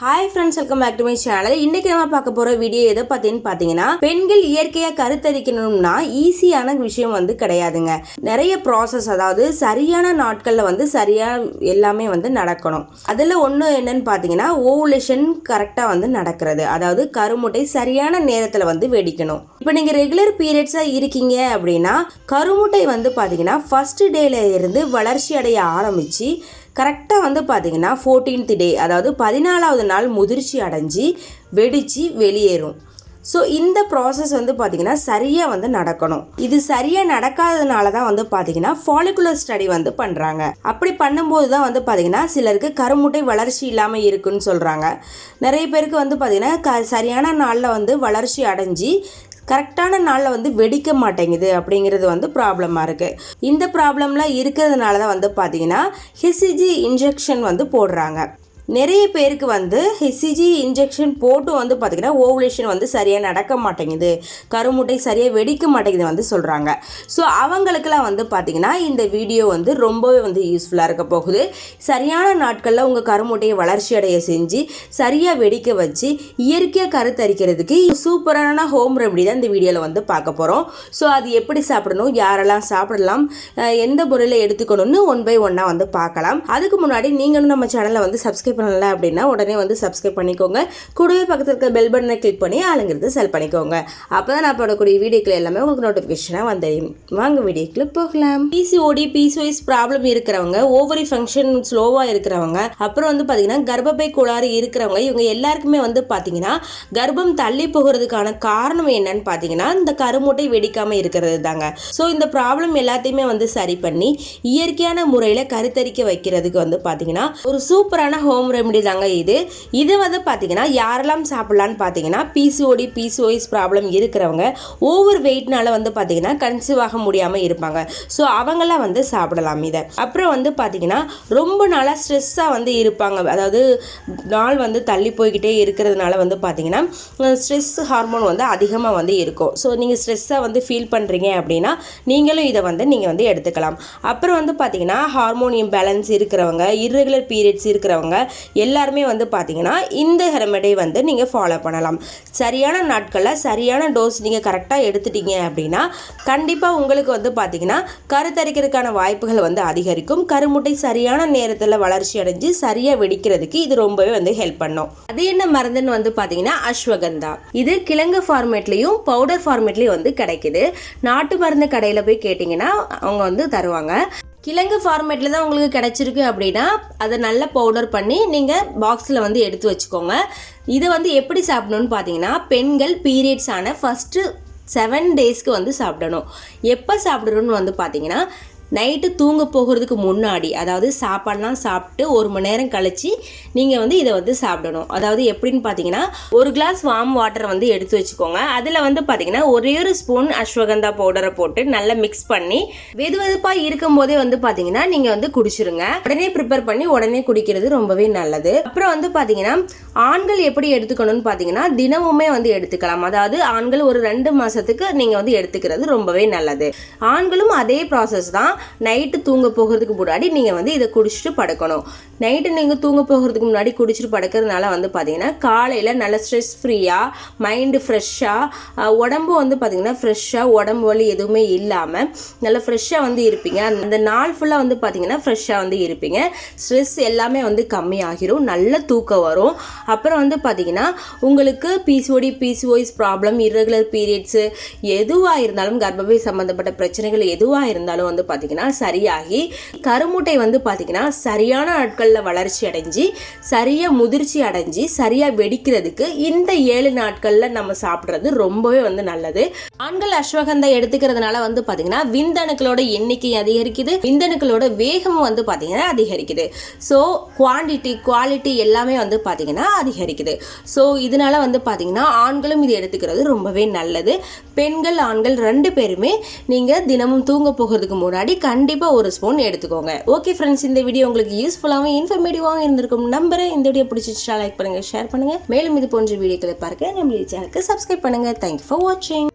Hi friends welcome back to my channel இன்னைக்கு நம்ம பார்க்க போற வீடியோ எதை பத்தின்னு பார்த்தீங்கன்னா பெண்கள் இயற்கையா கருத்தரிக்கணும்னா ஈஸியான விஷயம் வந்து கிடையாதுங்க. நிறைய ப்ராசஸ் அதாவது சரியான நாட்கள்ல வந்து சரியா எல்லாமே வந்து நடக்கணும். அதுல ஒன்று என்னன்னு பார்த்தீங்கன்னா ஓவுலேஷன் கரெக்டாக வந்து நடக்கிறது. அதாவது கருமுட்டை சரியான நேரத்தில் வந்து வெடிக்கணும். இப்போ நீங்கள் ரெகுலர் பீரியட்ஸாக இருக்கீங்க அப்படின்னா கருமுட்டை வந்து பார்த்தீங்கன்னா ஃபர்ஸ்ட் டேல இருந்து வளர்ச்சி அடைய ஆரம்பிச்சு கரெக்டாக வந்து பார்த்தீங்கன்னா ஃபோர்டீன்த் டே அதாவது பதினாலாவது நாள் முதிர்ச்சி அடைஞ்சு வெடித்து வெளியேறும். ஸோ இந்த ப்ராசஸ் வந்து பார்த்திங்கன்னா சரியாக வந்து நடக்கணும். இது சரியாக நடக்காததுனால தான் வந்து பார்த்திங்கன்னா ஃபாலிகுலர் ஸ்டடி வந்து பண்ணுறாங்க அப்படி பண்ணும்போது தான் வந்து பார்த்திங்கன்னா சிலருக்கு கருமுட்டை வளர்ச்சி இல்லாமல் இருக்குன்னு சொல்கிறாங்க நிறைய பேருக்கு வந்து பார்த்திங்கன்னா க சரியான நாளில் வந்து வளர்ச்சி அடைஞ்சு கரெக்டான நாளில் வந்து வெடிக்க மாட்டேங்குது அப்படிங்கிறது வந்து ப்ராப்ளமாக இருக்குது இந்த ப்ராப்ளம்லாம் இருக்கிறதுனால தான் வந்து பார்த்திங்கன்னா ஹிசிஜி இன்ஜெக்ஷன் வந்து போடுறாங்க. நிறைய பேருக்கு வந்து ஹெசிஜி இன்ஜெக்ஷன் போட்டு வந்து பார்த்திங்கன்னா ஓவுலேஷன் வந்து சரியாக நடக்க மாட்டேங்குது. கருமுட்டை சரியாக வெடிக்க மாட்டேங்குது வந்து சொல்கிறாங்க ஸோ அவங்களுக்கெல்லாம் வந்து பார்த்திங்கன்னா இந்த வீடியோ வந்து ரொம்பவே வந்து யூஸ்ஃபுல்லாக இருக்க போகுது. சரியான நாட்களில் உங்கள் கருமுட்டையை வளர்ச்சி அடைய செஞ்சு சரியாக வெடிக்க வச்சு இயற்கையாக கருத்தரிக்கிறதுக்கு சூப்பரான ஹோம் ரெமடி தான் இந்த வீடியோவில் வந்து பார்க்க போகிறோம் ஸோ அது எப்படி சாப்பிடணும் யாரெல்லாம் சாப்பிடலாம் எந்த பொருளை எடுத்துக்கணும்னு ஒன் பை ஒன்னாக வந்து பார்க்கலாம். அதுக்கு முன்னாடி நீங்களும் நம்ம சேனலை வந்து சப்ஸ்கிரைப் பண்ணல அப்படின்னா உடனே வந்து சப்ஸ்கிரைப் பண்ணிக்கோங்க. கூடவே பக்கத்தில் இருக்க பெல் பட்டனை கிளிக் பண்ணி ஆளுங்கிறது செல் பண்ணிக்கோங்க. அப்போ தான் நான் போடக்கூடிய வீடியோக்கள் எல்லாமே உங்களுக்கு நோட்டிஃபிகேஷனாக வந்துடும். வாங்க வீடியோக்களுக்கு போகலாம். பிசிஓடி பிசிஓஎஸ் ப்ராப்ளம் இருக்கிறவங்க ஓவரி ஃபங்க்ஷன் ஸ்லோவாக இருக்கிறவங்க அப்புறம் வந்து பார்த்தீங்கன்னா கர்ப்பப்பை கோளாறு இருக்கிறவங்க இவங்க எல்லாருக்குமே வந்து பார்த்தீங்கன்னா கர்ப்பம் தள்ளி போகிறதுக்கான காரணம் என்னன்னு பார்த்தீங்கன்னா இந்த கருமுட்டை வெடிக்காமல் இருக்கிறது தாங்க ஸோ இந்த ப்ராப்ளம் எல்லாத்தையுமே வந்து சரி பண்ணி இயற்கையான முறையில் கருத்தரிக்க வைக்கிறதுக்கு வந்து பார்த்தீங்கன்னா ஒரு சூப்பரான ஹோம் ரெமெடி தாங்க இது. இது வந்து பார்த்தீங்கன்னா யாரெல்லாம் சாப்பிட்லான்னு பார்த்தீங்கன்னா பிசிஓடி பிசிஓஎஸ் ப்ராப்ளம் இருக்கிறவங்க ஓவர் வெயிட்னால வந்து பார்த்தீங்கன்னா கன்சீவ் ஆக முடியாமல் இருப்பாங்க. ஸோ அவங்களாம் வந்து சாப்பிடலாம் இதை. அப்புறம் வந்து பார்த்தீங்கன்னா ரொம்ப நாளாக ஸ்ட்ரெஸ்ஸாக வந்து இருப்பாங்க. அதாவது நாள் வந்து தள்ளி போய்கிட்டே இருக்கிறதுனால வந்து பார்த்தீங்கன்னா ஸ்ட்ரெஸ் ஹார்மோன் வந்து அதிகமாக வந்து இருக்கும். ஸோ நீங்கள் ஸ்ட்ரெஸ்ஸாக வந்து ஃபீல் பண்ணுறீங்க அப்படின்னா நீங்களும் இதை வந்து நீங்கள் வந்து எடுத்துக்கலாம். அப்புறம் வந்து பார்த்தீங்கன்னா ஹார்மோனியம் பேலன்ஸ் இருக்கிறவங்க இர்ரெகுலர் பீரியட்ஸ் இருக்கிறவங்க எல்லாருமே வந்து பார்த்தீங்கன்னா இந்த ரெமெடி வந்து நீங்கள் ஃபாலோ பண்ணலாம். சரியான நாட்களில் சரியான டோஸ் நீங்கள் கரெக்டாக எடுத்துட்டீங்க அப்படின்னா கண்டிப்பாக உங்களுக்கு வந்து பார்த்தீங்கன்னா கருத்தரிக்கிறதுக்கான வாய்ப்புகள் வந்து அதிகரிக்கும். கருமுட்டை சரியான நேரத்தில் வளர்ச்சி அடைஞ்சு சரியாக வெடிக்கிறதுக்கு இது ரொம்பவே வந்து ஹெல்ப் பண்ணும். அது என்ன மருந்துன்னு வந்து பார்த்தீங்கன்னா அஸ்வகந்தா. இது கிழங்கு ஃபார்மேட்லேயும் பவுடர் ஃபார்மேட்லேயும் வந்து கிடைக்குது. நாட்டு மருந்து கடையில் போய் கேட்டிங்கன்னா அவங்க வந்து தருவாங்க. கிழங்கு ஃபார்மேட்டில் தான் உங்களுக்கு கிடச்சிருக்கு அப்படின்னா அதை நல்லா பவுடர் பண்ணி நீங்கள் பாக்ஸில் வந்து எடுத்து வச்சுக்கோங்க. இதை வந்து எப்படி சாப்பிடணும்னு பார்த்தீங்கன்னா பெண்கள் பீரியட்ஸ் ஆன ஃபஸ்ட்டு செவன் டேஸ்க்கு வந்து சாப்பிடணும். எப்போ சாப்பிடணும்னு வந்து பார்த்தீங்கன்னா நைட்டு தூங்க போகிறதுக்கு முன்னாடி அதாவது சாப்பாடுலாம் சாப்பிட்டு ஒரு மணி நேரம் கழித்து நீங்கள் வந்து இதை வந்து சாப்பிடணும். அதாவது எப்படின்னு பார்த்தீங்கன்னா ஒரு கிளாஸ் வார்ம் வாட்டர் வந்து எடுத்து வச்சுக்கோங்க. அதில் வந்து பார்த்தீங்கன்னா ஒரே ஒரு ஸ்பூன் அஸ்வகந்தா பவுடரை போட்டு நல்லா மிக்ஸ் பண்ணி வெது வெதுப்பாக இருக்கும் போதே வந்து பார்த்தீங்கன்னா நீங்கள் வந்து குடிச்சிருங்க. உடனே ப்ரிப்பேர் பண்ணி உடனே குடிக்கிறது ரொம்பவே நல்லது. அப்புறம் வந்து பார்த்தீங்கன்னா ஆண்கள் எப்படி எடுத்துக்கணும்னு பார்த்தீங்கன்னா தினமுமே வந்து எடுத்துக்கலாம். அதாவது ஆண்கள் ஒரு ரெண்டு மாதத்துக்கு நீங்கள் வந்து எடுத்துக்கிறது ரொம்பவே நல்லது. ஆண்களும் அதே ப்ராசஸ் தான். நைட்டு தூங்க போகிறதுக்கு முன்னாடி நீங்கள் வந்து இதை குடிச்சிட்டு படுக்கணும். நைட்டு நீங்கள் தூங்க போகிறதுக்கு முன்னாடி குடிச்சிட்டு படுக்கிறதுனால வந்து பார்த்தீங்கன்னா காலையில் நல்ல ஸ்ட்ரெஸ் ஃப்ரீயாக மைண்டு ஃப்ரெஷ்ஷாக உடம்பு வந்து பார்த்தீங்கன்னா ஃப்ரெஷ்ஷாக உடம்பு வலி எதுவுமே இல்லாமல் நல்லா ஃப்ரெஷ்ஷாக வந்து இருப்பீங்க. அந்த- நாள் ஃபுல்லாக வந்து பார்த்தீங்கன்னா ஃப்ரெஷ்ஷாக வந்து இருப்பீங்க. ஸ்ட்ரெஸ் எல்லாமே வந்து கம்மியாகிரும் நல்ல தூக்கம் வரும். அப்புறம் வந்து பார்த்தீங்கன்னா உங்களுக்கு PCOD PCOS problem irregular periods எதுவாக இருந்தாலும் கர்ப்பப்பை சம்மந்தப்பட்ட பிரச்சனைகள் எதுவாக இருந்தாலும் வந்து பார்த்தீங்கன்னா சரியாகி கருமுட்டை வந்து பார்த்தீங்கன்னா சரியான நாட்களில் வளர்ச்சி அடைஞ்சு சரியாக முதிர்ச்சி அடைஞ்சு சரியாக வெடிக்கிறதுக்கு இந்த ஏழு நாட்களில் நம்ம சாப்பிட்றது ரொம்பவே வந்து நல்லது. ஆண்கள் அஸ்வகந்தா எடுத்துக்கிறதுனால வந்து பார்த்தீங்கன்னா விந்தணுக்களோட எண்ணிக்கை அதிகரிக்குது. விந்தணுக்களோட வேகமும் வந்து பார்த்தீங்கன்னா அதிகரிக்குது. ஸோ குவான்டிட்டி குவாலிட்டி எல்லாமே வந்து பார்த்தீங்கன்னா அதிகரிக்குது. ஸோ இதனால வந்து பார்த்தீங்கன்னா ஆண்களும் இது எடுத்துக்கிறது ரொம்பவே நல்லது. பெண்கள் ஆண்கள் ரெண்டு பேருமே நீங்கள் தினமும் தூங்க போகிறதுக்கு முன்னாடி கண்டிப்பாக ஒரு ஸ்பூன் எடுத்துக்கோங்க. ஓகே ஃப்ரெண்ட்ஸ் இந்த வீடியோ உங்களுக்கு யூஸ்ஃபுல்லாகவும் இன்ஃபர்மேட்டிவாகவும் இருந்திருக்கும். நம்புறேன். இந்த வீடியோ பிடிச்சிச்சா லைக் பண்ணுங்கள் ஷேர் பண்ணுங்கள் மேலும் இது போன்ற வீடியோக்களை பார்க்க நம்மளுடைய சேனலுக்கு சப்ஸ்கிரைப் பண்ணுங்கள் தேங்க்யூ ஃபார் வாட்சிங்